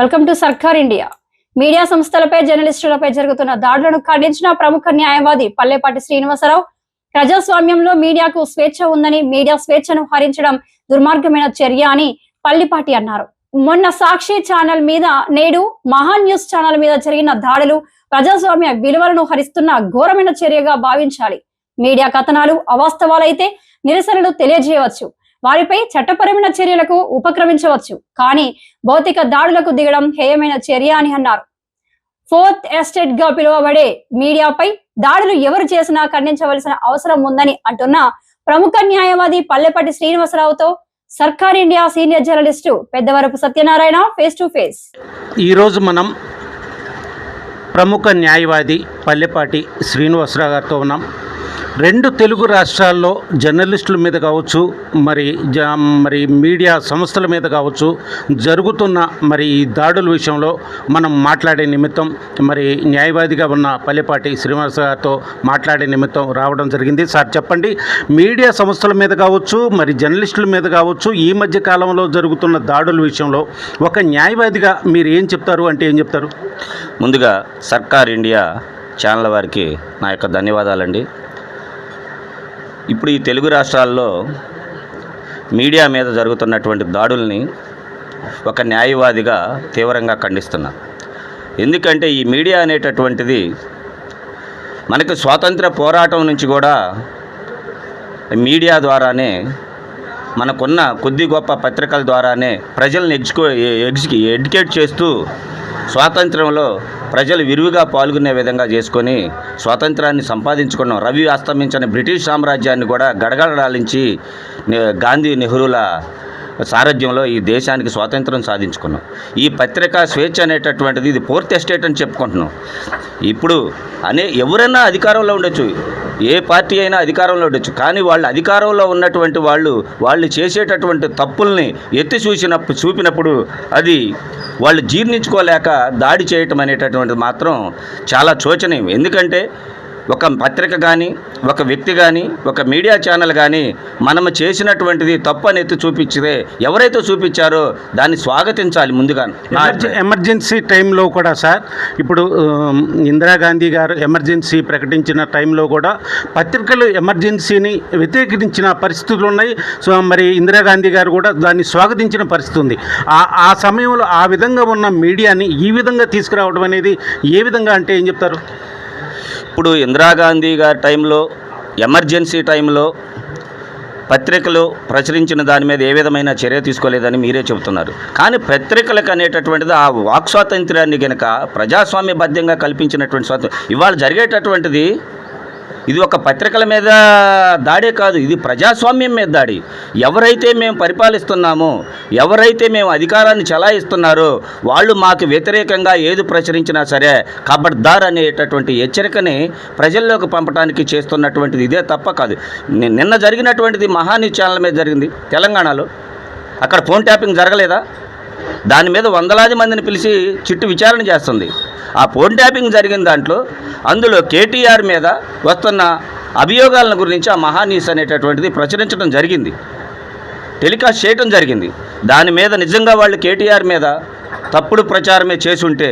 Welcome to Sarkar India media సంస్థలపై జర్నలిస్టులపై జరుగుతున్న దాడులను ఖండించిన ప్రముఖ న్యాయవాది పల్లెపాటి శ్రీనివాసరావు ప్రజాస్వామ్యంలో మీడియాకు స్వేచ్ఛ ఉందని మీడియా స్వేచ్ఛను హరించడం దుర్మార్గమైన చర్య అని పల్లిపాటి అన్నారు. మొన్న సాక్షి ఛానల్ మీద నేడు మహాన్ న్యూస్ ఛానల్ మీద జరిగిన దాడులు ప్రజాస్వామ్య విలువలను హరిస్తున్న ఘోరమైన చర్యగా భావించాలి. మీడియా కథనాలు అవాస్తవాలైతే నిరసనలు తెలియజేయవచ్చు. వారిపై చట్టపరమైన చర్యలకు ఉపక్రమించవచ్చు. కానీ భౌతిక దాడులకు దిగడం హేయమైన చర్య అని అన్నారు. ఫోర్త్ ఎస్టేట్గా పిలువబడే మీడియాపై దాడులు ఎవరు చేసినా ఖండించవలసిన అవసరం ఉందని అంటున్న ప్రముఖ న్యాయవాది Pallepatti శ్రీనివాసరావుతో Sarkar India senior journalist Peddavarapu Satyanarayana face to face. ఈరోజు మనం ప్రముఖ న్యాయవాది పల్లెపాటి శ్రీనివాసరావు గారితో ఉన్నాం. రెండు తెలుగు రాష్ట్రాల్లో జర్నలిస్టుల మీద కావచ్చు మరి జ మరి మీడియా సంస్థల మీద కావచ్చు జరుగుతున్న మరి ఈ దాడుల విషయంలో మనం మాట్లాడే నిమిత్తం మరి న్యాయవాదిగా ఉన్న పల్లెపాటి శ్రీనివాస గారితో మాట్లాడే నిమిత్తం రావడం జరిగింది. సార్ చెప్పండి. మీడియా సంస్థల మీద కావచ్చు మరి జర్నలిస్టుల మీద కావచ్చు ఈ మధ్య కాలంలో జరుగుతున్న దాడుల విషయంలో ఒక న్యాయవాదిగా మీరు ఏం చెప్తారు? అంటే ఏం చెప్తారు? ముందుగా సర్కార్ ఇండియా ఛానల్ వారికి నా యొక్క ధన్యవాదాలండి. ఇప్పుడు ఈ తెలుగు రాష్ట్రాల్లో మీడియా మీద జరుగుతున్నటువంటి దాడుల్ని ఒక న్యాయవాదిగా తీవ్రంగా ఖండిస్తున్నా. ఎందుకంటే ఈ మీడియా అనేటటువంటిది మనకు స్వాతంత్ర పోరాటం నుంచి కూడా మీడియా ద్వారానే మనకున్న కొద్ది గొప్ప పత్రికల ద్వారానే ప్రజల్ని ఎడ్యుకో ఎడ్యుకేట్ చేస్తూ స్వాతంత్రంలో ప్రజలు విరివిగా పాల్గొనే విధంగా చేసుకొని స్వాతంత్రాన్ని సంపాదించుకున్నాం రవి ఆస్తమించిన బ్రిటిష్ సామ్రాజ్యాన్ని కూడా గడగడలాలించి గాంధీ నెహ్రూల సారథ్యంలో ఈ దేశానికి స్వాతంత్రం సాధించుకున్నాం. ఈ పత్రికా స్వేచ్ఛ అనేటటువంటిది ఇది ఫోర్త్ ఎస్టేట్ అని చెప్పుకుంటున్నాం. ఇప్పుడు అనే ఎవరైనా అధికారంలో ఉండొచ్చు. ఏ పార్టీ అయినా అధికారంలో ఉండొచ్చు. కానీ వాళ్ళు అధికారంలో ఉన్నటువంటి వాళ్ళు వాళ్ళు చేసేటటువంటి తప్పుల్ని ఎత్తి చూసినప్పుడు చూపినప్పుడు అది వాళ్ళు జీర్ణించుకోలేక దాడి చేయటం అనేటటువంటిది మాత్రం చాలా శోచనీయం ఎందుకంటే ఒక పత్రిక కానీ ఒక వ్యక్తి కానీ ఒక మీడియా ఛానల్ కానీ మనము చేసినటువంటిది తప్పు అని ఎత్తి చూపించితే ఎవరైతే చూపించారో దాన్ని స్వాగతించాలి ముందుగా ఎమర్జెన్సీ టైంలో కూడా సార్ ఇప్పుడు ఇందిరాగాంధీ గారు ఎమర్జెన్సీ ప్రకటించిన టైంలో కూడా పత్రికలు ఎమర్జెన్సీని వ్యతిరేకించిన పరిస్థితులు ఉన్నాయి. సో మరి ఇందిరాగాంధీ గారు కూడా దాన్ని స్వాగతించిన పరిస్థితి ఉంది. ఆ ఆ సమయంలో ఆ విధంగా ఉన్న మీడియాని ఈ విధంగా తీసుకురావడం అనేది ఏ విధంగా అంటే ఏం చెప్తారు? ఇప్పుడు ఇందిరాగాంధీ గారి టైంలో ఎమర్జెన్సీ టైంలో పత్రికలు ప్రచురించిన దాని మీద ఏ విధమైన చర్య తీసుకోలేదని మీరే చెబుతున్నారు. కానీ పత్రికలకు అనేటటువంటిది ఆ వాక్ స్వాతంత్ర్యాన్ని కనుక ప్రజాస్వామ్యబద్ధంగా కల్పించినటువంటి స్వాతంత్రం ఇవాళ జరిగేటటువంటిది ఇది ఒక పత్రికల మీద దాడే కాదు ఇది ప్రజాస్వామ్యం మీద దాడి. ఎవరైతే మేము పరిపాలిస్తున్నామో ఎవరైతే మేము అధికారాన్ని చలాయిస్తున్నారో వాళ్ళు మాకు వ్యతిరేకంగా ఏది ప్రచురించినా సరే కబడ్దార్ అనేటటువంటి హెచ్చరికని ప్రజల్లోకి పంపడానికి చేస్తున్నటువంటిది ఇదే తప్ప కాదు. నిన్న జరిగినటువంటిది మహాని ఛానల్ మీద జరిగింది తెలంగాణలో. అక్కడ ఫోన్ ట్యాపింగ్ జరగలేదా? దాని మీద వందలాది మందిని పిలిచి చిట్టు విచారణ చేస్తుంది. ఆ ఫోన్ ట్యాపింగ్ జరిగిన దాంట్లో అందులో కేటీఆర్ మీద వస్తున్న అభియోగాలను గురించి ఆ మహానీస్ అనేటటువంటిది ప్రచురించడం జరిగింది. టెలికాస్ట్ చేయటం జరిగింది. దాని మీద నిజంగా వాళ్ళు కేటీఆర్ మీద తప్పుడు ప్రచారమే చేసుంటే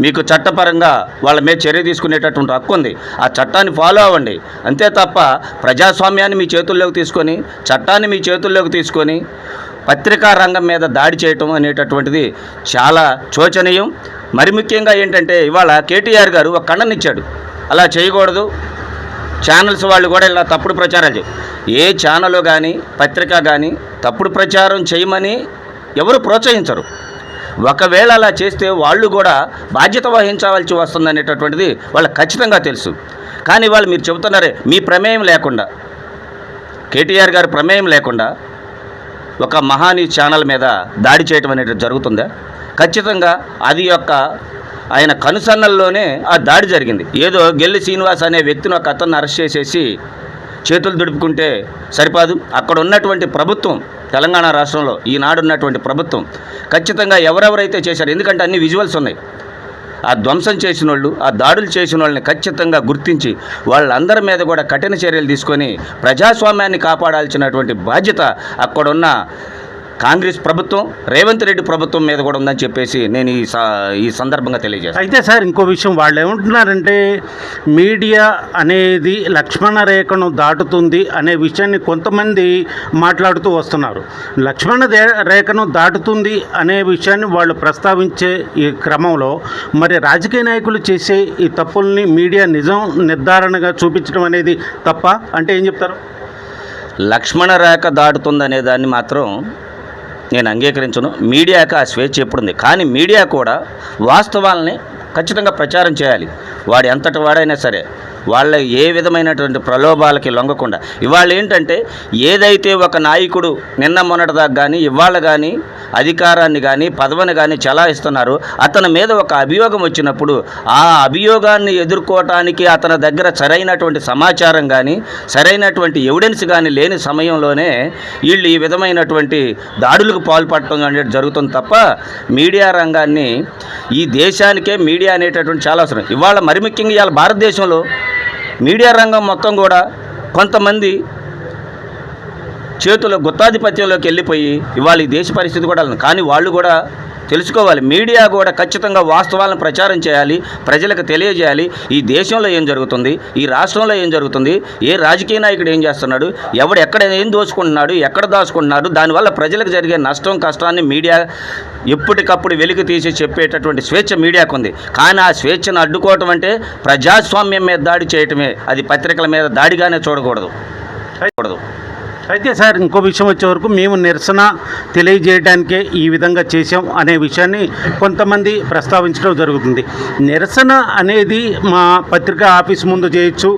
మీకు చట్టపరంగా వాళ్ళ మీద చర్య తీసుకునేటటువంటి హక్కు ఉంది. ఆ చట్టాన్ని ఫాలో అవ్వండి. అంతే తప్ప ప్రజాస్వామ్యాన్ని మీ చేతుల్లోకి తీసుకొని చట్టాన్ని మీ చేతుల్లోకి తీసుకొని పత్రికా రంగం మీద దాడి చేయటం అనేటటువంటిది చాలా శోచనీయం మరి ముఖ్యంగా ఏంటంటే ఇవాళ కేటీఆర్ గారు ఒక ఖండనిచ్చాడు. అలా చేయకూడదు. ఛానల్స్ వాళ్ళు కూడా ఇలా తప్పుడు ప్రచారాలు ఏ ఛానల్ కానీ పత్రిక కానీ తప్పుడు ప్రచారం చేయమని ఎవరు ప్రోత్సహించరు. ఒకవేళ అలా చేస్తే వాళ్ళు కూడా బాధ్యత వహించవలసి వస్తుందనేటటువంటిది వాళ్ళకి ఖచ్చితంగా తెలుసు. కానీ వాళ్ళు మీరు చెబుతున్నారే మీ ప్రమేయం లేకుండా. కేటీఆర్ గారి ప్రమేయం లేకుండా ఒక మహానీ ఛానల్ మీద దాడి చేయటం అనేది జరుగుతుందా? ఖచ్చితంగా అది యొక్క ఆయన కనుసన్నల్లోనే ఆ దాడి జరిగింది. ఏదో గెల్లి శ్రీనివాస్ అనే వ్యక్తిని ఒక అతన్ని అరెస్ట్ చేసేసి చేతులు దుడుపుకుంటే సరిపాదు. అక్కడ ఉన్నటువంటి ప్రభుత్వం తెలంగాణ రాష్ట్రంలో ఈనాడు ఉన్నటువంటి ప్రభుత్వం ఖచ్చితంగా ఎవరెవరైతే చేశారు ఎందుకంటే అన్ని విజువల్స్ ఉన్నాయి. ఆ ధ్వంసం చేసిన వాళ్ళు ఆ దాడులు చేసిన వాళ్ళని ఖచ్చితంగా గుర్తించి వాళ్ళందరి మీద కూడా కఠిన చర్యలు తీసుకొని ప్రజాస్వామ్యాన్ని కాపాడాల్సినటువంటి బాధ్యత అక్కడున్న కాంగ్రెస్ ప్రభుత్వం రేవంత్ రెడ్డి ప్రభుత్వం మీద కూడా ఉందని చెప్పేసి నేను ఈ స- ఈ సందర్భంగా తెలియజేస్తాను అయితే సార్ ఇంకో విషయం వాళ్ళు ఏమంటున్నారంటే మీడియా అనేది లక్ష్మణ రేఖను దాటుతుంది అనే విషయాన్ని కొంతమంది మాట్లాడుతూ వస్తున్నారు. లక్ష్మణ రేఖను దాటుతుంది అనే విషయాన్ని వాళ్ళు ప్రస్తావించే ఈ క్రమంలో మరి రాజకీయ నాయకులు చేసే ఈ తప్పుల్ని మీడియా నిజం నిర్ధారణగా చూపించడం అనేది తప్ప అంటే ఏం చెప్తారు? లక్ష్మణ రేఖ దాటుతుందనే దాన్ని మాత్రం నేను అంగీకరించను. మీడియాకి ఆ స్వేచ్ఛ ఎప్పుడుంది? కానీ మీడియా కూడా వాస్తవాలని ఖచ్చితంగా ప్రచారం చేయాలి. వాడు ఎంతటి వాడైనా సరే వాళ్ళ ఏ విధమైనటువంటి ప్రలోభాలకి లొంగకుండా. ఇవాళ ఏంటంటే ఏదైతే ఒక నాయకుడు నిన్న మొన్నటిదాకా కానీ ఇవాళ కానీ అధికారాన్ని కానీ పదవిని కానీ చలాయిస్తున్నారు అతని మీద ఒక అభియోగం వచ్చినప్పుడు ఆ అభియోగాన్ని ఎదుర్కోవటానికి అతని దగ్గర సరైనటువంటి సమాచారం కానీ సరైనటువంటి ఎవిడెన్స్ కానీ లేని సమయంలోనే వీళ్ళు ఈ విధమైనటువంటి దాడులకు పాల్పడటం అనేది జరుగుతుంది తప్ప మీడియా రంగాన్ని ఈ దేశానికే మీడియా అనేటటువంటి చాలా అవసరం. ఇవాళ మరి ముఖ్యంగా ఇవాళ భారతదేశంలో మీడియా రంగం మొత్తం కూడా కొంతమంది చేతుల గుత్తాధిపత్యంలోకి వెళ్ళిపోయి ఇవాళ ఈ దేశ పరిస్థితి కూడా కానీ వాళ్ళు కూడా తెలుసుకోవాలి. మీడియా కూడా ఖచ్చితంగా వాస్తవాలను ప్రచారం చేయాలి ప్రజలకు తెలియజేయాలి. ఈ దేశంలో ఏం జరుగుతుంది? ఈ రాష్ట్రంలో ఏం జరుగుతుంది? ఏ రాజకీయ నాయకుడు ఏం చేస్తున్నాడు? ఎవడు ఎక్కడ ఏం దోచుకుంటున్నాడు? ఎక్కడ దాచుకుంటున్నాడు? దానివల్ల ప్రజలకు జరిగే నష్టం కష్టాన్ని మీడియా ఎప్పటికప్పుడు వెలికి తీసి చెప్పేటటువంటి స్వేచ్ఛ మీడియాకు ఉంది. కానీ ఆ స్వేచ్ఛను అడ్డుకోవటం అంటే ప్రజాస్వామ్యం మీద దాడి చేయటమే. అది పత్రికల మీద దాడిగానే చూడకూడదు. చూడకూడదు. అయితే సార్ ఇంకో విషయం వచ్చే వరకు మేము నిరసన తెలియజేయడానికే ఈ విధంగా చేసాం అనే విషయాన్ని కొంతమంది ప్రస్తావించడం జరుగుతుంది. నిరసన అనేది మా పత్రికా ఆఫీస్ ముందు చేయొచ్చు.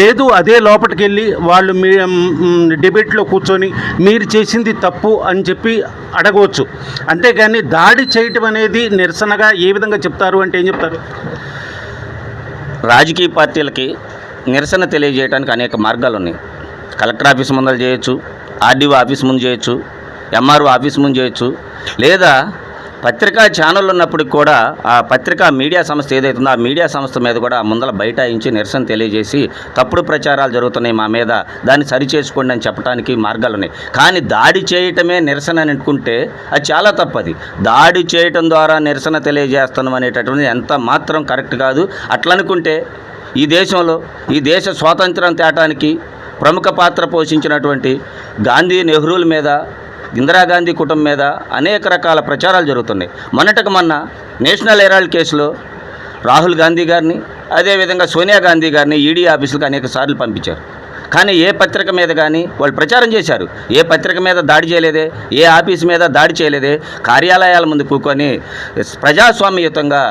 లేదు అదే లోపలికి వెళ్ళి వాళ్ళు మీ డిబేట్లో కూర్చొని మీరు చేసింది తప్పు అని చెప్పి అడగవచ్చు. అంతేగాని దాడి చేయటం అనేది నిరసనగా ఏ విధంగా చెప్తారు అంటే ఏం చెప్తారు? రాజకీయ పార్టీలకి నిరసన తెలియజేయడానికి అనేక మార్గాలు ఉన్నాయి కలెక్టర్ ఆఫీస్ ముందర చేయొచ్చు ఆర్డీఓ ఆఫీస్ ముందు చేయొచ్చు ఎంఆర్ఓ ఆఫీస్ ముందు చేయొచ్చు. లేదా పత్రికా ఛానల్ ఉన్నప్పటికి కూడా ఆ పత్రికా మీడియా సంస్థ ఏదైతుందో ఆ మీడియా సంస్థ మీద కూడా ముందల బైఠాయించి నిరసన తెలియజేసి తప్పుడు ప్రచారాలు జరుగుతున్నాయి మా మీద దాన్ని సరిచేసుకోండి అని చెప్పడానికి మార్గాలు ఉన్నాయి. కానీ దాడి చేయటమే నిరసన అని అనుకుంటే అది చాలా తప్పది. దాడి చేయటం ద్వారా నిరసన తెలియజేస్తున్నాం అనేటటువంటిది ఎంత మాత్రం కరెక్ట్ కాదు. అట్లనుకుంటే ఈ దేశంలో ఈ దేశ స్వాతంత్రం తేటానికి ప్రముఖ పాత్ర పోషించినటువంటి గాంధీ నెహ్రూల మీద ఇందిరాగాంధీ కుటుంబం మీద అనేక రకాల ప్రచారాలు జరుగుతున్నాయి. మొన్నటికి మొన్న నేషనల్ హెరాల్డ్ కేసులో రాహుల్ గాంధీ గారిని అదేవిధంగా సోనియా గాంధీ గారిని ఈడీ ఆఫీసులకు అనేక సార్లు పంపించారు. కానీ ఏ పత్రిక మీద కానీ వాళ్ళు ప్రచారం చేశారు. ఏ పత్రిక మీద దాడి చేయలేదే ఏ ఆఫీస్ మీద దాడి చేయలేదే కార్యాలయాల ముందు కూకొని ప్రజాస్వామ్యయుతంగా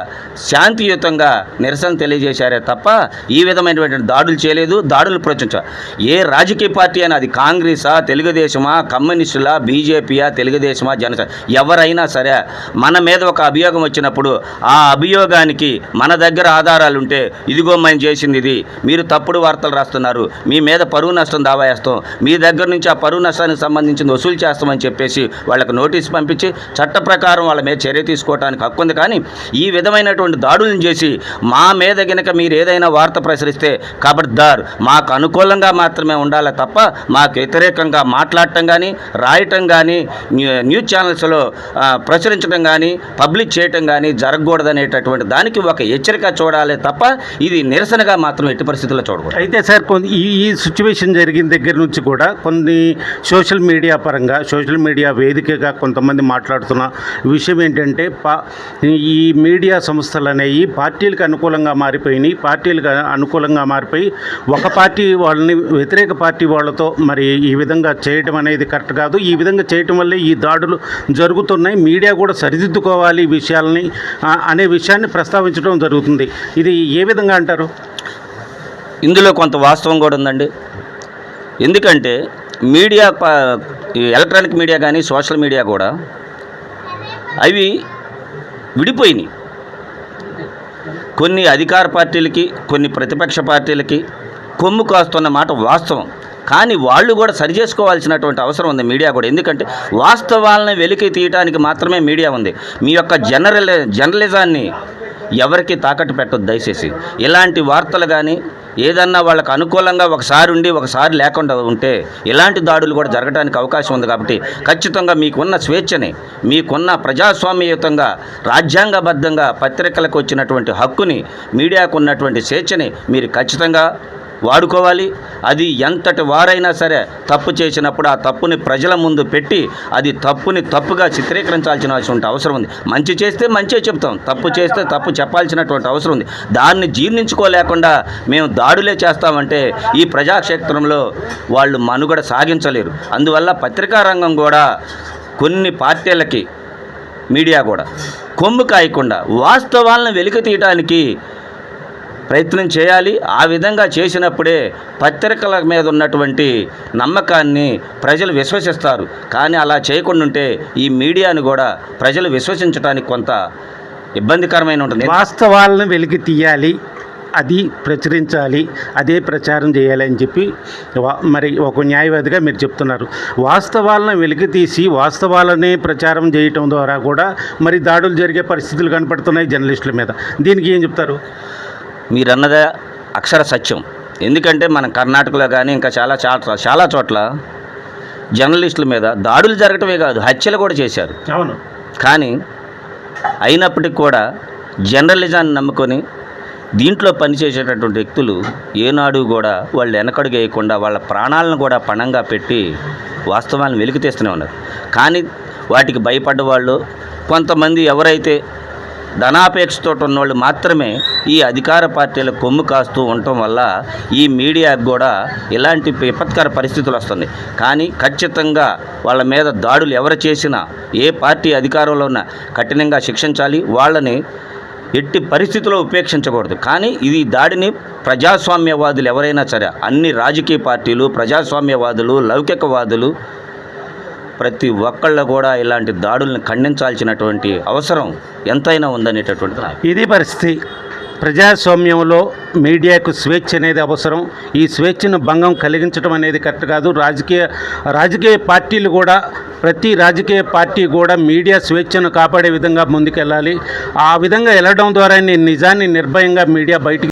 శాంతియుతంగా నిరసన తెలియజేశారే తప్ప ఈ విధమైనటువంటి దాడులు చేయలేదు దాడులు ప్రోత్సహించారు ఏ రాజకీయ పార్టీ అయినా అది కాంగ్రెసా తెలుగుదేశమా కమ్యూనిస్టులా బీజేపీయా తెలుగుదేశమా జనసేన ఎవరైనా సరే మన మీద ఒక అభియోగం వచ్చినప్పుడు ఆ అభియోగానికి మన దగ్గర ఆధారాలు ఉంటే ఇదిగో మేము చేసింది ఇది మీరు తప్పుడు వార్తలు రాస్తున్నారు మీ మీద పరువు నష్టం దావా వేస్తాం. మీ దగ్గర నుంచి ఆ పరువు నష్టానికి సంబంధించి వసూలు చేస్తామని చెప్పేసి వాళ్ళకి నోటీస్ పంపించి చట్ట ప్రకారం వాళ్ళ మీద చర్య తీసుకోవడానికి హక్కు ఉంది. కానీ ఈ విధమైనటువంటి దాడులను చేసి మా మీద గనక మీరు ఏదైనా వార్త ప్రసరిస్తే ఖబర్దార్ మాకు అనుకూలంగా మాత్రమే ఉండాలి తప్ప మాకు వ్యతిరేకంగా మాట్లాడటం కానీ రాయటం కానీ న్యూస్ ఛానల్స్లో ప్రచురించడం కానీ పబ్లిక్ చేయటం కానీ జరగకూడదనేటటువంటి దానికి ఒక హెచ్చరిక చూడాలి తప్ప ఇది నిరసనగా మాత్రం ఎట్టి పరిస్థితుల్లో చూడకూడదు. అయితే సార్ ఈ ఈ సిచ్యువేషన్ జరిగిన దగ్గర నుంచి కూడా కొన్ని సోషల్ మీడియా పరంగా సోషల్ మీడియా వేదికగా కొంతమంది మాట్లాడుతున్న విషయం ఏంటంటే పా ఈ మీడియా సంస్థలు అనేవి పార్టీలకు అనుకూలంగా మారిపోయినాయి. పార్టీలకు అనుకూలంగా మారిపోయి ఒక పార్టీ వాళ్ళని వ్యతిరేక పార్టీ వాళ్ళతో మరి ఈ విధంగా చేయటం అనేది కరెక్ట్ కాదు. ఈ విధంగా చేయటం వల్లే ఈ దాడులు జరుగుతున్నాయి. మీడియా కూడా సరిదిద్దుకోవాలి ఈ విషయాల్ని అనే విషయాన్ని ప్రస్తావించడం జరుగుతుంది. ఇది ఏ విధంగా అంటారు? ఇందులో కొంత వాస్తవం కూడా ఉందండి. ఎందుకంటే మీడియా ప- ఈ ఎలక్ట్రానిక్ మీడియా కానీ సోషల్ మీడియా కూడా అవి విడిపోయినాయి. కొన్ని అధికార పార్టీలకి కొన్ని ప్రతిపక్ష పార్టీలకి కొమ్ము కాస్తున్న మాట వాస్తవం. కానీ వాళ్ళు కూడా సరి చేసుకోవాల్సినటువంటి అవసరం ఉంది మీడియా కూడా. ఎందుకంటే వాస్తవాలను వెలికి తీయటానికి మాత్రమే మీడియా ఉంది. మీ యొక్క జనరల్ జర్నలిజాన్ని ఎవరికి తాకట్టు పెట్టొద్దు దయచేసి. ఇలాంటి వార్తలు కానీ ఏదన్నా వాళ్ళకు అనుకూలంగా ఒకసారి ఉండి ఒకసారి లేకుండా ఉంటే ఇలాంటి దాడులు కూడా జరగడానికి అవకాశం ఉంది కాబట్టి ఖచ్చితంగా మీకున్న స్వేచ్ఛని మీకున్న ప్రజాస్వామ్యయుతంగా రాజ్యాంగబద్ధంగా పత్రికలకు వచ్చినటువంటి హక్కుని మీడియాకు ఉన్నటువంటి స్వేచ్ఛని మీరు ఖచ్చితంగా వాడుకోవాలి. అది ఎంతటి వారైనా సరే తప్పు చేసినప్పుడు ఆ తప్పుని ప్రజల ముందు పెట్టి అది తప్పుని తప్పుగా చిత్రీకరించాల్సిన అవసరం ఉంది. మంచి చేస్తే మంచే చెప్తాం. తప్పు చేస్తే తప్పు చెప్పాల్సినటువంటి అవసరం ఉంది. దాన్ని జీర్ణించుకోలేకుండా మేము దాడులే చేస్తామంటే ఈ ప్రజాక్షేత్రంలో వాళ్ళు మనుగడ సాగించలేరు. అందువల్ల పత్రికా రంగం కూడా కొన్ని పార్టీలకి మీడియా కూడా కొమ్ము కాయకుండా వాస్తవాలను వెలికి తీయడానికి ప్రయత్నం చేయాలి. ఆ విధంగా చేసినప్పుడే పత్రికల మీద ఉన్నటువంటి నమ్మకాన్ని ప్రజలు విశ్వసిస్తారు. కానీ అలా చేయకుండా ఉంటే ఈ మీడియాను కూడా ప్రజలు విశ్వసించడానికి కొంత ఇబ్బందికరమైన ఉంటుంది. వాస్తవాలను వెలికి తీయాలి. అది ప్రచురించాలి. అదే ప్రచారం చేయాలి అని చెప్పి మరి ఒక న్యాయవాదిగా మీరు చెప్తున్నారు. వాస్తవాలను వెలికి తీసి వాస్తవాలనే ప్రచారం చేయటం ద్వారా కూడా మరి దాడులు జరిగే పరిస్థితులు కనపడుతున్నాయి జర్నలిస్టుల మీద. దీనికి ఏం చెప్తారు? మీరన్నదే అక్షర సత్యం. ఎందుకంటే మన కర్ణాటకలో కానీ ఇంకా చాలా చాలా చాలా చోట్ల జర్నలిస్టుల మీద దాడులు జరగటమే కాదు హత్యలు కూడా చేశారు. అవును. కానీ అయినప్పటికీ కూడా జర్నలిజాన్ని నమ్ముకొని దీంట్లో పనిచేసేటటువంటి వ్యక్తులు ఏనాడు కూడా వాళ్ళు వెనకడుగు వేయకుండా వాళ్ళ ప్రాణాలను కూడా పణంగా పెట్టి వాస్తవాలను వెలికి తీస్తూనే ఉన్నారు. కానీ వాటికి భయపడ్డ వాళ్ళు కొంతమంది ఎవరైతే ధనాపేక్షతో ఉన్నవాళ్ళు మాత్రమే ఈ అధికార పార్టీల కొమ్ము కాస్తూ ఉండటం వల్ల ఈ మీడియాకు కూడా ఇలాంటి విపత్కర పరిస్థితులు వస్తున్నాయి కానీ ఖచ్చితంగా వాళ్ళ మీద దాడులు ఎవరు చేసినా ఏ పార్టీ అధికారంలో ఉన్నా కఠినంగా శిక్షించాలి. వాళ్ళని ఎట్టి పరిస్థితుల్లో ఉపేక్షించకూడదు. కానీ ఇది దాడిని ప్రజాస్వామ్యవాదులు ఎవరైనా సరే అన్ని రాజకీయ పార్టీలు ప్రజాస్వామ్యవాదులు లౌకికవాదులు ప్రతి ఒక్కళ్ళు కూడా ఇలాంటి దాడులను ఖండించాల్సినటువంటి అవసరం ఎంతైనా ఉందనేటటువంటిది ఇది పరిస్థితి. ప్రజాస్వామ్యంలో మీడియాకు స్వేచ్ఛ అనేది అవసరం. ఈ స్వేచ్ఛను భంగం కలిగించడం అనేది కరెక్ట్ కాదు. రాజకీయ రాజకీయ పార్టీలు కూడా ప్రతి రాజకీయ పార్టీ కూడా మీడియా స్వేచ్ఛను కాపాడే విధంగా ముందుకెళ్ళాలి. ఆ విధంగా వెళ్ళడం ద్వారా నిజాన్ని నిర్భయంగా మీడియా బయటికి